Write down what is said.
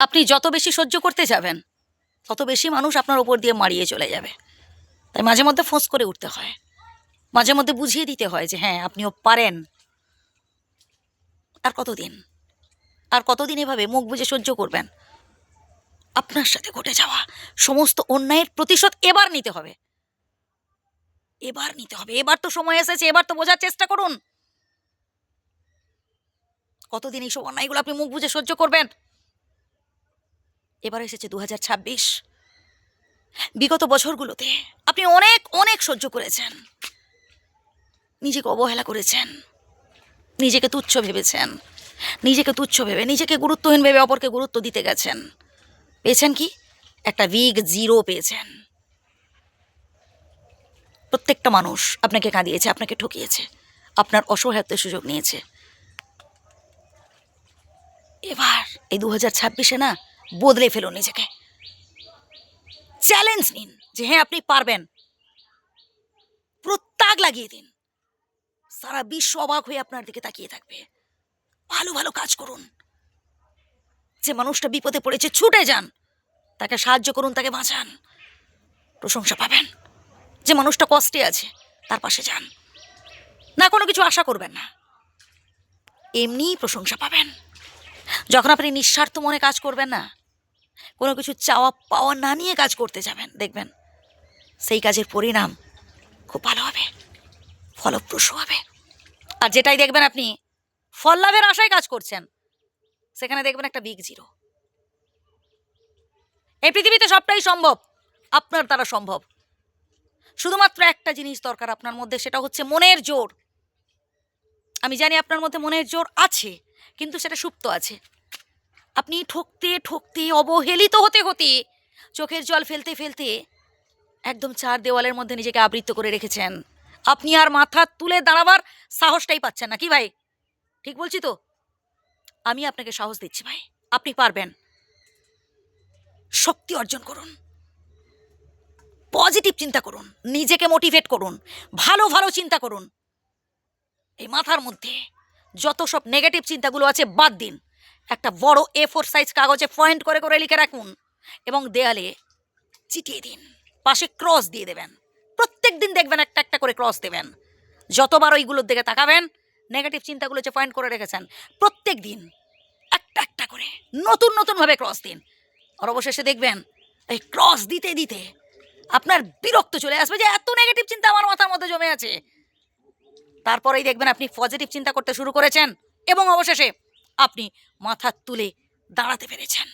আপনি যত বেশি সহ্য করতে যাবেন, তত বেশি মানুষ আপনার ওপর দিয়ে মারিয়ে চলে যাবে। তাই মাঝে মধ্যে ফোঁস করে উঠতে হয়। মাঝে মধ্যে বুঝিয়ে দিতে হয় যে হ্যাঁ আপনিও পারেন। আর কতদিন? আর কতদিন এভাবে মুখ বুঝে সহ্য করবেন? আপনার সাথে ঘটে যাওয়া সমস্ত অন্যায়ের প্রতিশোধ এবার নিতে হবে। এবার নিতে হবে। এবার তো সময় এসেছে, এবার তো বোঝার চেষ্টা করুন। কতদিন এইসব অন্যায়গুলো আপনি মুখ বুঝে সহ্য করবেন? এবার এসেছে দু বিগত বছরগুলোতে আপনি অনেক অনেক সহ্য করেছেন। নিজেকে অবহেলা করেছেন। নিজেকে তুচ্ছ ভেবেছেন। নিজেকে তুচ্ছ ভেবে, নিজেকে গুরুত্বহীন ভেবে অপরকে গুরুত্ব দিতে গেছেন। পেয়েছেন কি? একটা বিগ জিরো পেয়েছেন। প্রত্যেকটা মানুষ আপনাকে কাঁদিয়েছে, আপনাকে ঠকিয়েছে। আপনার অসহায়ত্বের সুযোগ নিয়েছে। এবার এই দু হাজার ছাব্বিশে না বদলে ফেলুন নিজেকে। চ্যালেঞ্জ নিন যে হ্যাঁ আপনি পারবেন। প্রত্যাগ লাগিয়ে দিন। সারা বিশ্ব অবাক হয়ে আপনার দিকে তাকিয়ে থাকবে। ভালো ভালো কাজ করুন। যে মানুষটা বিপদে পড়েছে, ছুটে যান। তাকে সাহায্য করুন, তাকে বাঁচান। প্রশংসা পাবেন। যে মানুষটা কষ্টে আছে, তার পাশে যান। না, কোনো কিছু আশা করবেন না। এমনিই প্রশংসা পাবেন। যখন আপনি নিঃস্বার্থ মনে কাজ করবেন না কোনো কিছু চাওয়া পাওয়া না নিয়ে কাজ করতে যাবেন, দেখবেন। সেই কাজের পরিণাম খুব ভালো হবে, ফলপ্রসূ হবে। আর যেটাই দেখবেন আপনি, ফল লাভের আশায় কাজ করছেন, সেখানে দেখবেন একটা বিগ জিরো এই পৃথিবীতে সবটাই সম্ভব, আপনার দ্বারা সম্ভব। শুধুমাত্র একটা জিনিস দরকার আপনার মধ্যে, সেটা হচ্ছে মনের জোর। আমি জানি আপনার মধ্যে মনের জোর আছে, কিন্তু সেটা সুপ্ত আছে। আপনি ঠকতে ঠকতে, অবহেলিত হতে হতে, চোখের জল ফেলতে ফেলতে একদম চার দেওয়ালের মধ্যে নিজেকে আবৃত্ত করে রেখেছেন। আপনি আর মাথা তুলে দাঁড়াবার সাহসটাই পাচ্ছেন না, কি ভাই? ঠিক বলছি তো? আমি আপনাকে সাহস দিচ্ছি ভাই, আপনি পারবেন। শক্তি অর্জন করুন। পজিটিভ চিন্তা করুন, নিজেকে মোটিভেট করুন, ভালো ভালো চিন্তা করুন। এই মাথার মধ্যে যত সব নেগেটিভ চিন্তাগুলো আছে, বাদ দিন। একটা বড় এ ফোর সাইজ কাগজে পয়েন্ট করে করে লিখে রাখুন এবং দেয়ালে চিটিয়ে দিন। পাশে ক্রস দিয়ে দেবেন। প্রত্যেক দিন দেখবেন একটা একটা করে ক্রস দেবেন। যতবার ওইগুলোর দিকে তাকাবেন নেগেটিভ চিন্তাগুলো যে পয়েন্ট করে রেখেছেন প্রত্যেক দিন একটা একটা করে নতুন নতুনভাবে ক্রস দিন। আর অবশেষে দেখবেন এই ক্রস দিতে দিতে আপনার বিরক্ত চলে আসবে যে এত নেগেটিভ চিন্তা আমার মাথার মধ্যে জমে আছে। তারপরেই দেখবেন আপনি পজিটিভ চিন্তা করতে শুরু করেছেন এবং অবশেষে আপনি মাথা তুলে দাঁড়াতে পেরেছেন।